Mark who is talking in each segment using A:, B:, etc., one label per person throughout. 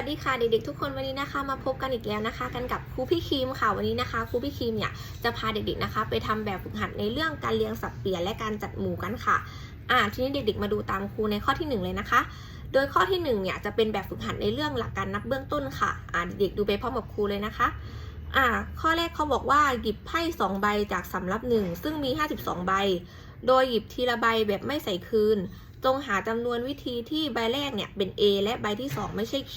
A: วัสดีค่ะเด็กๆทุกคนวันนี้นะคะ มาพบกันอีกแล้วนะคะ กันกับครูพี่ครีมค่ะวันนี้นะคะครูพี่ครีมเนี่ยจะพาเด็กๆนะคะ ไปทำแบบฝึกหัดในเรื่องการเลี้ยงสัตว์เปียและการจัดหมู่กันค่ะอ่าทีนี้เด็กๆมาดูตามครูในข้อที่หนึ่งเลยนะคะ โดยข้อที่หนึ่งเนี่ยจะเป็นแบบฝึกหัดในเรื่องหลักการนับเบื้องต้นค่ะอ่าเด็กๆดูไปพร้อมกับครูเลยนะคะอ่าข้อแรกเขาบอกว่าหยิบไพ่สองใบจากสำรับหนึ่งซึ่งมี 52 ใบ โดยหยิบทีละใบแบบไม่ใส่คืน จงหาจำนวนวิธีที่ใบแรกเนี่ยเป็น A และใบที่ 2 ไม่ใช่ Q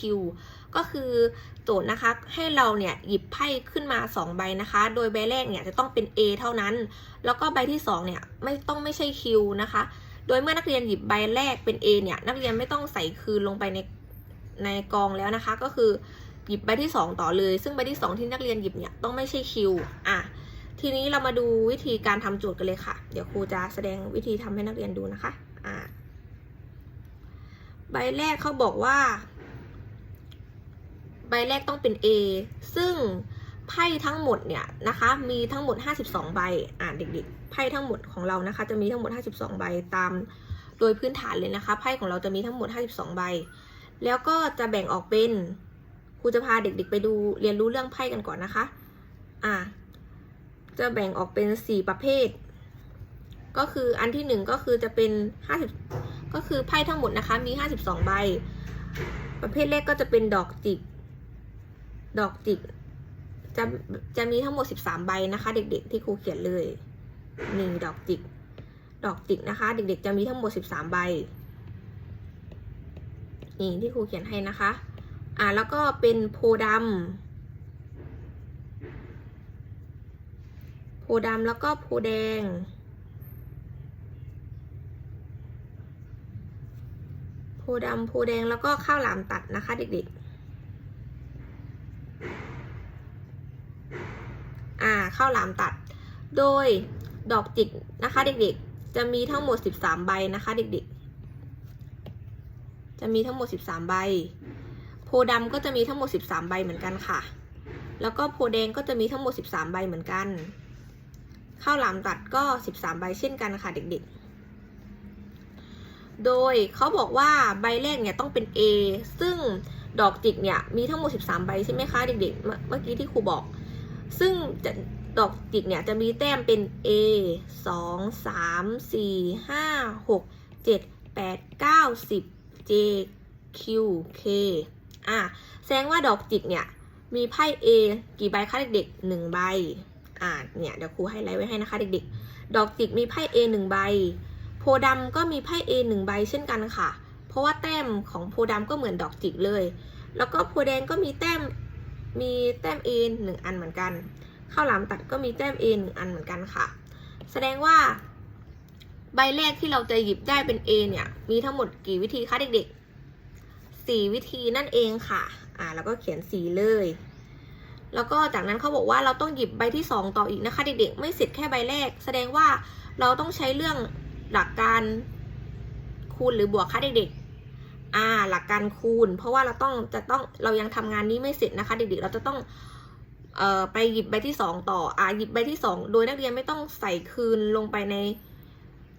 A: ก็คือโจทย์นะคะให้เราเนี่ยหยิบไพ่ขึ้นมา 2 ใบนะคะ โดยใบแรกเนี่ยจะต้องเป็น A เท่านั้น แล้วก็ใบที่2เนี่ยไม่ต้องไม่ใช่ Q นะคะ โดยเมื่อนักเรียนหยิบใบแรกเป็น A เนี่ยนักเรียนไม่ต้องใส่คืนลงไปในในกองแล้วนะคะ ก็คือหยิบใบที่ 2 ต่อเลย ซึ่งใบที่ 2 ที่นักเรียนหยิบเนี่ยต้องไม่ใช่ Q อะทีนี้เรามาดูวิธีการทำโจทย์กันเลยค่ะ เดี๋ยวครูจะแสดงวิธีทำให้นักเรียนดูนะคะ อ่า ใบแรกเขาบอกว่า ใบแรกต้องเป็น A ซึ่งไพ่ทั้งหมดเนี่ยนะคะ มีทั้งหมด 52 ใบ อ่านเด็กๆ ไพ่ทั้งหมดของเรานะคะ จะมีทั้งหมด 52 ใบตามโดยพื้นฐานเลยนะคะ ไพ่ของเราจะมีทั้งหมด 52 ใบ แล้วก็จะแบ่งออกเป็นครูจะพาเด็กๆ ไปดูเรียนรู้เรื่องไพ่กันก่อนนะคะ อ่า จะแบ่งออกเป็น 4 ประเภท ก็คืออันที่หนึ่งก็คือจะเป็น 50 ก็คือไพ่ทั้งหมดนะคะมี 52 ใบ ประเภทแรกก็จะเป็นดอกจิก ดอกจิก จะจะมีทั้งหมด 13 ใบนะคะ เด็กๆที่ครูเขียนเลยนี่ดอกจิก ดอกจิกนะคะ เด็กๆ จะมีทั้งหมด 13 ใบนี่ที่ครูเขียนให้นะคะ อ่าแล้วก็เป็นโพดำโพดำแล้วก็โพแดง โพดำโพแดงแล้วก็ข้าวหลามตัดนะคะ เด็กๆ อ่าข้าวหลามตัด โดยดอกจิกนะคะ เด็กๆ จะมีทั้งหมด 13 ใบนะคะ เด็กๆ จะมีทั้งหมด 13 ใบ โพดำก็จะมีทั้งหมด 13 ใบเหมือนกันค่ะ แล้วก็โพแดงก็จะมีทั้งหมด 13 ใบเหมือนกัน ข้าวหลามตัดก็ 13 ใบเช่นกันค่ะ เด็กๆ โดยเขาบอกว่าใบแรกเนี่ยต้องเป็น A ซึ่งดอกจิกเนี่ยมีทั้งหมด 13 ใบใช่ไหมคะ เด็กๆ เมื่อกี้ที่ครูบอก ซึ่งดอกจิกเนี่ยจะมีแต้มเป็น A 2 3 4 5 6 7 8 9 10 J Q K อะ แสดงว่าดอกจิกเนี่ยมีไพ่ A กี่ใบคะเด็กๆหนึ่งใบ อ่าเนี่ยเดี๋ยวครูให้ไลท์ไว้ให้นะคะเด็กๆ ดอกจิกมีไพ่ A หนึ่งใบ โพดำก็มีไพ่ A หนึ่งใบเช่นกันค่ะ เพราะว่าแต้มของโพดำก็เหมือนดอกจิกเลย แล้วก็โพแดงก็มีแต้มมีแต้ม A หนึ่งอันเหมือนกันข้าวหลามตัดก็มีแต้ม A หนึ่งอันเหมือนกันค่ะ แสดงว่า ใบแรกที่เราจะหยิบได้เป็น A เนี่ย มีทั้งหมดกี่วิธีคะเด็กๆสี่วิธีนั่นเองค่ะ อ่าแล้วก็เขียนสีเลยแล้วก็จากนั้นเขาบอกว่าเราต้องหยิบใบที่สองต่ออีกนะคะเด็กๆ ไม่เสร็จแค่ใบแรก แสดงว่าเราต้องใช้เรื่อง หลักการคูณหรือบวกค่ะเด็กๆ อ่า หลักการคูณ เพราะว่าเราต้องจะต้องเรายังทำงานนี้ไม่เสร็จนะคะ เด็กๆ เราจะต้องเอ่อไปหยิบใบที่สองต่อ อ่าหยิบใบที่สองโดยนักเรียนไม่ต้องใส่คืนลงไปใน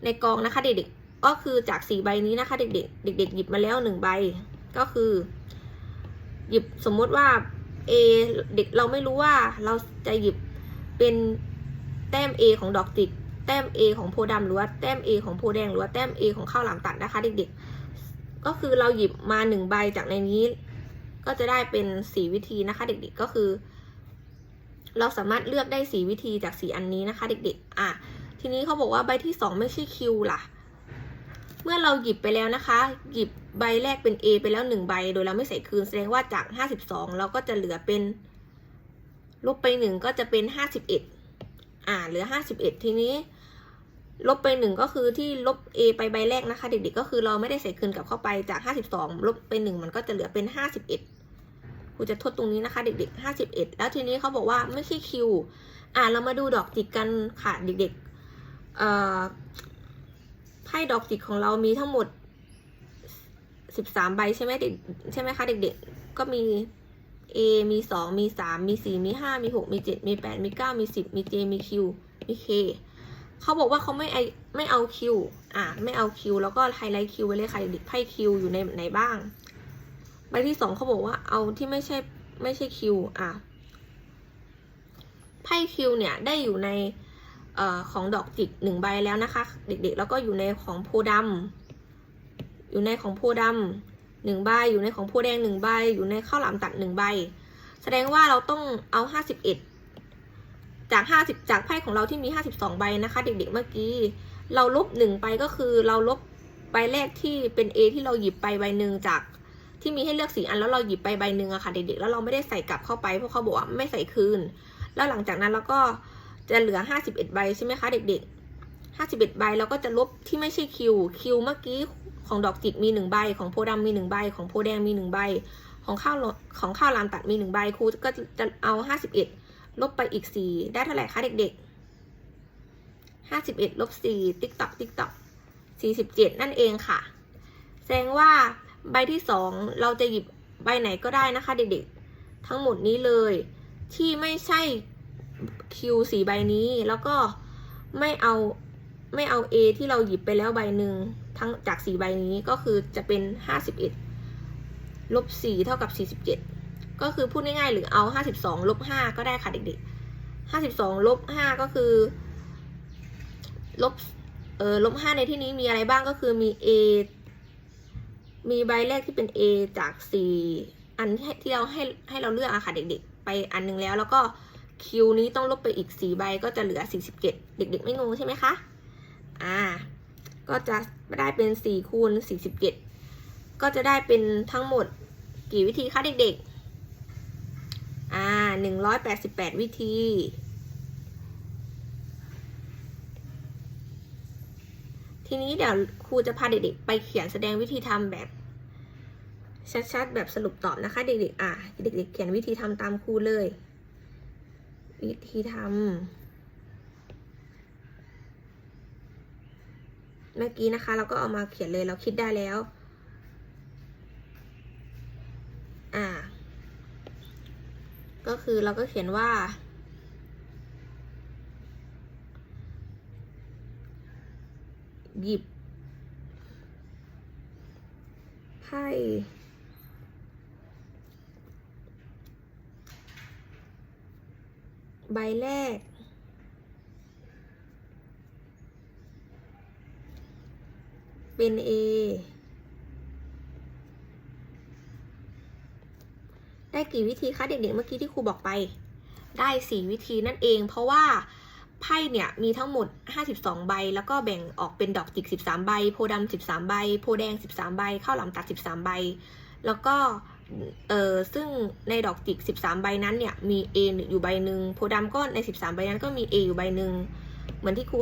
A: ในกองนะคะ เด็กๆ ก็คือจากสี่ใบนี้นะคะ เด็กๆ เด็ก ๆ หยิบมาแล้วหนึ่งใบ ก็คือ หยิบสมมุติว่า A เด็กเราไม่รู้ว่าเราจะหยิบเป็นแต้ม A ของดอกจิก แต้ม A ของโพดำหรือว่าแต้ม A ของโพแดงหรือว่าแต้ม A ของข้าวหลามตัดนะคะเด็กๆ ก็คือเราหยิบมาหนึ่งใบจากในนี้ ก็จะได้เป็นสีวิธีนะคะ เด็กๆก็คือ เราสามารถเลือกได้สีวิธีจากสีอันนี้นะคะ เด็กๆ อะทีนี้เขาบอกว่าใบที่สองไม่ใช่คิวล่ะ เมื่อเราหยิบไปแล้วนะคะ หยิบใบแรกเป็น A ไปแล้วหนึ่งใบ โดยเราไม่ใส่คืนแสดงว่าจากห้าสิบสองเราก็จะเหลือเป็นลบไปหนึ่งก็จะเป็นห้าสิบเอ็ดอ่าเหลือห้าสิบเอ็ดทีนี้ ลบไปหนึ่งก็คือที่ลบ a ไปใบแรกนะคะ เด็กๆก็คือเราไม่ได้ใส่คืนกลับเข้าไปจากห้าสิบสองลบไปหนึ่งมันก็จะเหลือเป็นห้าสิบเอ็ดครูจะทดตรงนี้นะคะ เด็กๆห้าสิบเอ็ดแล้วทีนี้เขาบอกว่าไม่ใช่คิวอ่าเรามาดูดอกจิกกันค่ะเด็กๆเอ่อไพ่ดอกจิกของเรามีทั้งหมดสิบสามใบใช่ไหมเด็กใช่ไหมคะเด็กๆก็มี A มีสองมีสามมีสี่มีห้ามีหกมีเจ็ดมีแปดมีเก้ามีสิบมี J มี Q มี K เขาบอกว่าเขาไม่ไอไม่เอา Q อะไม่เอา Q แล้วก็ไฮไลท์ Q ไว้เลยค่ะเด็กไพ่ Q อยู่ในไหนบ้าง ใบที่สองเขาบอกว่าเอาที่ไม่ใช่ไม่ใช่คิว อะไพ่คิวเนี่ยได้อยู่ในเอ่อของดอกจิกหนึ่งใบแล้วนะคะ เด็กๆ แล้วก็อยู่ในของโพธิ์ดำอยู่ในของโพธิ์ดำหนึ่งใบอยู่ในของโพแดงหนึ่งใบอยู่ในข้าวหลามตัดหนึ่งใบ แสดงว่าเราต้องเอาห้าสิบเอ็ด จากห้าสิบจากไพ่ของเราที่มีห้าสิบองใบนะคะ เด็กๆเมื่อกี้ เราลบหนึ่งไปก็คือเราลบใบแรกที่เป็น A ที่เราหยิบไปใบหนึ่งจากที่มีให้เลือกสีอันแล้วเราหยิบไปใบหนึ่งอะค่ะเด็กๆแล้วเราไม่ได้ใส่กลับเข้าไปเพราะเขาบอกว่าไม่ใส่คืน แล้วหลังจากนั้นเราก็จะเหลือห้าสิบเอ็ดใบใช่ไหมคะ เด็กๆห้าสิบเอ็ดใบเราก็จะลบที่ไม่ใช่คิวคิวเมื่อกี้ของดอกจิกมีหนึ่งใบของโพธิ์ดำมีหนึ่งใบของโพแดงมีหนึ่งใบของข้าวของข้าวรามตัดมีหนึ่งใบครูก็จะเอาห้าสิบเอ็ด ลบไปอีกสี่ได้เท่าไหร่คะเด็กๆห้าสิบเอ็ดลบสี่ติ๊กตอกติ๊กตอกสี่สิบเจ็ดนั่นเองค่ะ แสดงว่าใบที่สองเราจะหยิบใบไหนก็ได้นะคะเด็กๆ ทั้งหมดนี้เลยที่ไม่ใช่คิวสีใบนี้แล้วก็ไม่เอาไม่เอา A ที่เราหยิบไปแล้วใบหนึ่งทั้งจากสีใบนี้ก็คือจะเป็นห้าสิบเอ็ดลบสี่เท่ากับสี่สิบเจ็ด ก็คือพูดง่ายๆหรือเอาห้าสิบสองลบห้าก็ได้ค่ะเด็กๆห้าสิบสองลบห้าก็คือลบเออลบห้าในที่นี้มีอะไรบ้างก็คือมี A มีใบแรกที่เป็น A จากสี่อันที่ที่เราให้ให้เราเลือกอะค่ะเด็กๆ ไปอันหนึงแล้วแล้วก็คิวนี้ต้องลบไปอีกสี่ใบก็จะเหลือสี่สิบเจ็ดเด็กๆ ไม่งงใช่ไหมคะอ่าก็จะได้เป็นสี่คูณสี่สิบเจ็ดก็จะได้เป็นทั้งหมดกี่วิธีคะเด็กๆ อ่าหนึ่งร้อยแปดสิบแปดวิธี ทีนี้เดี๋ยวครูจะพาเด็กๆไปเขียนแสดงวิธีทำแบบชัดๆ แบบสรุปตอบนะคะ เด็กๆ อะ เด็กๆ เขียนวิธีทำตามครูเลย วิธีทำเมื่อกี้นะคะ เราก็เอามาเขียนเลยเราคิดได้แล้ว อ่า ก็คือเราก็เขียนว่า หยิบไพ่ใบแรก เป็น A ได้กี่วิธีคะเด็กๆเมื่อกี้ที่ครูบอกไป ได้ 4 วิธีนั่นเอง เพราะว่าไพ่เนี่ยมีทั้งหมด 52 ใบ แล้วก็แบ่งออกเป็นดอกจิก 13 ใบ โพธิ์ดำ13 ใบ โพแดง 13 ใบ ข้าวหลามตัด 13 ใบ แล้วก็เออซึ่งในดอกจิก 13 ใบนั้นเนี่ยมี A อยู่ใบหนึ่งโพธิ์ดำก็ใน 13 ใบนั้นก็มี A อยู่ใบหนึ่งเหมือนที่ครู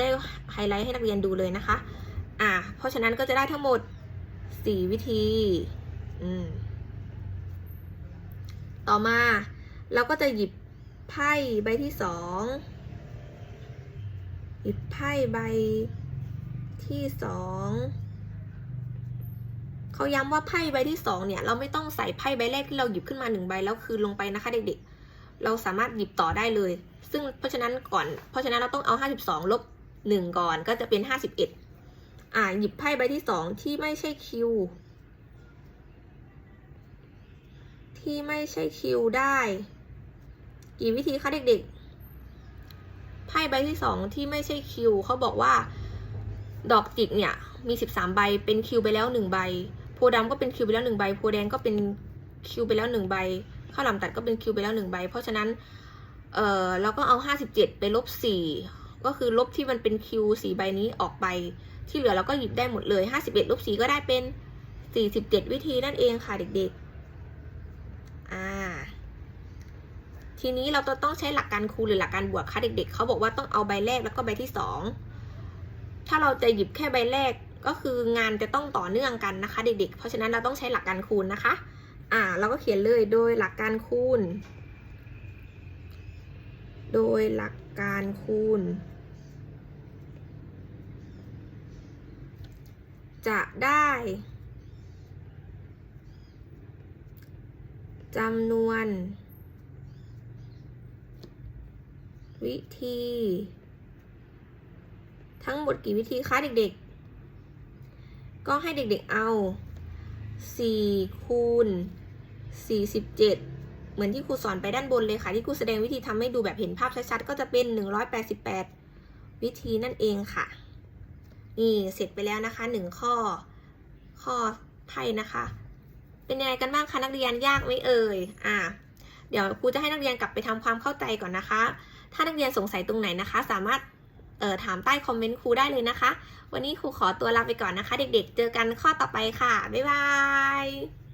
A: ได้ไฮไลท์ให้นักเรียนดูเลยนะคะ อ่า เพราะฉะนั้นก็จะได้ทั้งหมด 4 วิธี อืม ต่อมาเราก็จะหยิบไพ่ใบที่สองหยิบไพ่ใบที่สองเขาย้ำว่าไพ่ใบที่สองเนี่ย เราไม่ต้องใส่ไพ่ใบแรกที่เราหยิบขึ้นมาหนึ่งใบแล้วคืนลงไปนะคะเด็กๆ เราสามารถหยิบต่อได้เลย ซึ่งเพราะฉะนั้นก่อน เพราะฉะนั้นเราต้องเอาห้าสิบสองลบหนึ่งก่อนก็จะเป็นห้าสิบเอ็ดอ่าหยิบไพ่ใบที่สองที่ไม่ใช่คิว ที่ไม่ใช่คิวได้ กี่วิธีคะเด็กๆ ไพ่ใบที่สองที่ไม่ใช่คิวเขาบอกว่า ดอกจิกเนี่ยมีสิบสามใบเป็นคิวไปแล้วหนึ่งใบ โพธิ์ดำก็เป็นคิวไปแล้วหนึ่งใบ โพแดงก็เป็นคิวไปแล้วหนึ่งใบ ข้าวหลามตัดก็เป็นคิวไปแล้วหนึ่งใบ เพราะฉะนั้น เออเราก็เอาห้าสิบเจ็ดไปลบสี่ก็คือลบที่มันเป็นคิวสี่ใบนี้ออกไป ที่เหลือเราก็หยิบได้หมดเลยห้าสิบเอ็ดลบสี่ก็ได้เป็นสี่สิบเจ็ดวิธีนั่นเองค่ะเด็กๆ อ่า ทีนี้เราจะต้องใช้หลักการคูณหรือหลักการบวกคะเด็ก ๆเขาบอกว่าต้องเอาใบแรกแล้วก็ใบที่สองถ้าเราจะหยิบแค่ใบแรกก็คืองานจะต้องต่อเนื่องกันนะคะ เด็ก ๆ เพราะฉะนั้นเราต้องใช้หลักการคูณนะคะ อ่า เราก็เขียนเลยโดยหลักการคูณ โดยหลักการคูณ จะได้จำนวน วิธี ทั้งหมดกี่วิธีคะเด็กๆ ก็ให้เด็กๆเอา4คูณ47 เหมือนที่ครูสอนไปด้านบนเลยค่ะ ที่ครูแสดงวิธีทำให้ดูแบบเห็นภาพชัดๆ ก็จะเป็น 188 วิธีนั่นเองค่ะ นี่เสร็จไปแล้วนะคะ 1 ข้อ ข้อไพ่นะคะ เป็นยังไงกันบ้างคะนักเรียนยากไหมเอ่ย อ่า เดี๋ยวครูจะให้นักเรียนกลับไปทำความเข้าใจก่อนนะคะ ถ้านักเรียนสงสัยตรงไหนนะคะ สามารถเอ่อถามใต้คอมเมนต์ครูได้เลยนะคะ วันนี้ครูขอตัวลาไปก่อนนะคะ เด็กๆ เจอกันข้อต่อไปค่ะ บ๊ายบาย